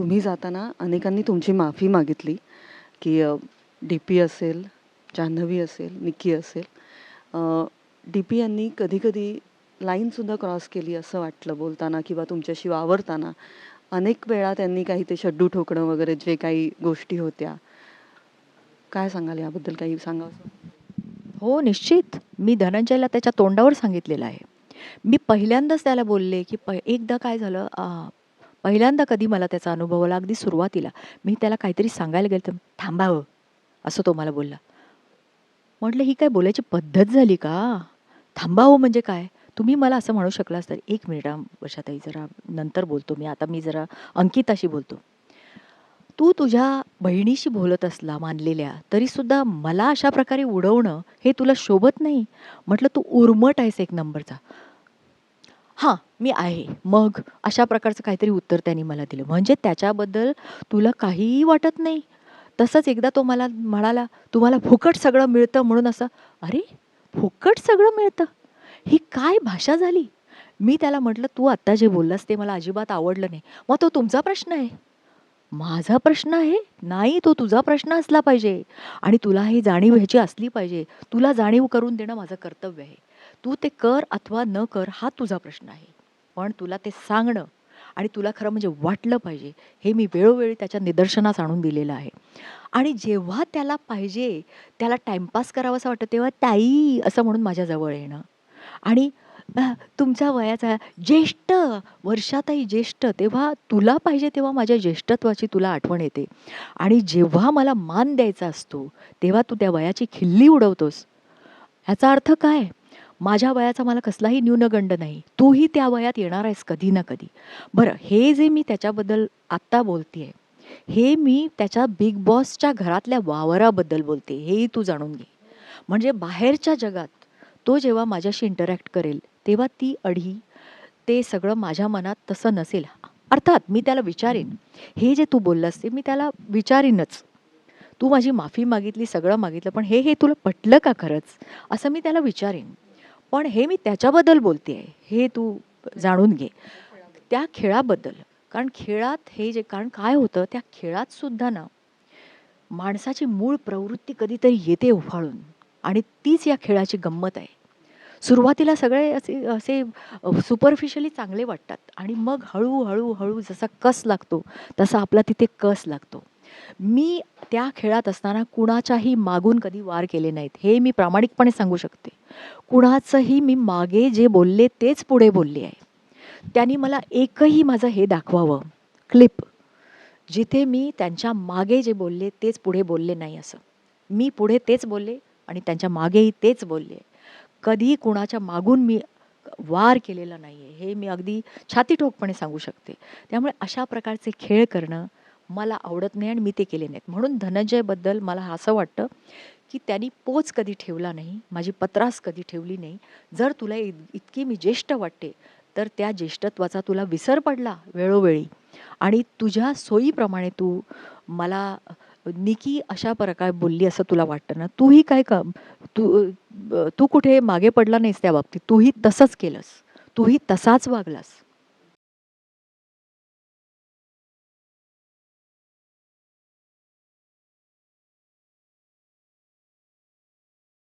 तुम्ही जाताना अनेकांनी तुमची माफी मागितली की डी पी असेल जान्हवी असेल निक्की असेल. डी पी यांनी कधीकधी लाईनसुद्धा क्रॉस केली असं वाटलं बोलताना किंवा तुमच्याशी वावरताना. अनेक वेळा त्यांनी काही ते शड्डू ठोकणं वगैरे जे काही गोष्टी होत्या. काय सांगाल याबद्दल काही सांगावं हो निश्चित. मी धनंजयला त्याच्या तोंडावर सांगितलेलं आहे. मी पहिल्यांदाच त्याला बोलले की प एकदा काय झालं पहिल्यांदा कधी मला त्याचा अनुभव आला अगदी सुरुवातीला. मी त्याला काहीतरी सांगायला गेलं तर थांबावं हो, असं तो मला बोलला. म्हटलं ही काय बोलायची पद्धत झाली का? थांबावं हो म्हणजे काय? तुम्ही मला असं म्हणू शकलास तर एक मिनिटा वर्षाताई जरा नंतर बोलतो मी. आता मी जरा अंकिताशी बोलतो. तू तुझ्या बहिणीशी बोलत असला मानलेल्या तरीसुद्धा मला अशा प्रकारे उडवणं हे तुला शोभत नाही. म्हटलं तू उर्मट आहेस एक नंबरचा. हां मी आहे. मग अशा प्रकारचं काहीतरी उत्तर त्यांनी मला दिलं. म्हणजे त्याच्याबद्दल तुला काहीही वाटत नाही. तसंच एकदा तो मला म्हणाला तुम्हाला फुकट सगळं मिळतं म्हणून असं. अरे फुकट सगळं मिळतं? ही काय भाषा झाली? मी त्याला म्हटलं तू आत्ता जे बोललास ते मला अजिबात आवडलं नाही. मग तो तुमचा प्रश्न आहे. माझा प्रश्न आहे? नाही तो तुझा प्रश्न असला पाहिजे. आणि तुला ही जाणीव ह्याची असली पाहिजे. तुला जाणीव करून देणं माझं कर्तव्य आहे. तू ते कर अथवा न कर हा तुझा प्रश्न आहे. पण तुला ते सांगणं आणि तुला खरं म्हणजे वाटलं पाहिजे हे मी वेळोवेळी त्याच्या निदर्शनास आणून दिलेलं आहे. आणि जेव्हा त्याला पाहिजे त्याला टाईमपास करावासा वाटतं तेव्हा ताई असं म्हणून माझ्याजवळ येणं. आणि तुमच्या वयाचा ज्येष्ठ वर्षातही ज्येष्ठ तेव्हा तुला पाहिजे तेव्हा माझ्या ज्येष्ठत्वाची तुला आठवण येते. आणि जेव्हा मला मान द्यायचा असतो तेव्हा तू त्या वयाची खिल्ली उडवतोस. ह्याचा अर्थ काय? माझ्या वयाचा मला कसलाही न्यूनगंड नाही. तूही त्या वयात येणार आहेस कधी ना कधी. बरं हे जे मी त्याच्याबद्दल आत्ता बोलते हे मी त्याच्या बिग बॉसच्या घरातल्या वावराबद्दल बोलते हेही तू जाणून घे. म्हणजे बाहेरच्या जगात तो जेव्हा माझ्याशी इंटरॅक्ट करेल तेव्हा ती अढी ते सगळं माझ्या मनात तसं नसेल. अर्थात मी त्याला विचारेन. हे जे तू बोललास ते मी त्याला विचारीनच. तू माझी माफी मागितली सगळं मागितलं पण हे हे तुला पटलं का खरंच? असं मी त्याला विचारेन. पण हे मी त्याच्याबद्दल बोलते आहे. हे तू जाणून घे. त्या खेळाबद्दल. कारण खेळात हे जे कारण काय होतं त्या खेळात सुद्धा ना माणसाची मूळ प्रवृत्ती कधीतरी येते उफाळून. आणि तीच या खेळाची गंमत आहे. सुरुवातीला सगळे असे असे सुपरफिशली चांगले वाटतात. आणि मग हळूहळू हळू जसा कस लागतो तसा आपला तिथे कस लागतो. मी त्या खेळात असताना कुणाच्याही मागून कधी वार केले नाहीत. हे मी प्रामाणिकपणे सांगू शकते. कुणाचंही मी मागे जे बोलले तेच पुढे बोलले आहे. त्यांनी मला एकही माझं हे दाखवावं. क्लिप. जिथे मी त्यांच्या मागे जे बोलले तेच पुढे बोलले नाही असं. मी पुढे तेच बोलले आणि त्यांच्या मागेही तेच बोलले. कधी कुणाच्या मागून मी वार केलेला नाही आहे हे मी अगदी छाती ठोकपणे सांगू शकते. त्यामुळे अशा प्रकारचे खेळ करणं मला आवडत नाही आणि मी ते केले नाहीत. म्हणून धनंजयबद्दल मला असं वाटतं की त्यांनी पोच कधी ठेवला नाही माझी पत्रास कधी ठेवली नाही. जर तुला इतकी मी ज्येष्ठ वाटते तर त्या ज्येष्ठत्वाचा तुला विसर पडला वेळोवेळी. आणि तुझ्या सोयीप्रमाणे तू मला निकी अशा प्रकारे बोलली असं तुला वाटतं ना तूही काय का तू तू कुठे मागे पडला नाहीस त्या बाबतीत. तूही तसंच केलंस. तूही तसाच वागलास.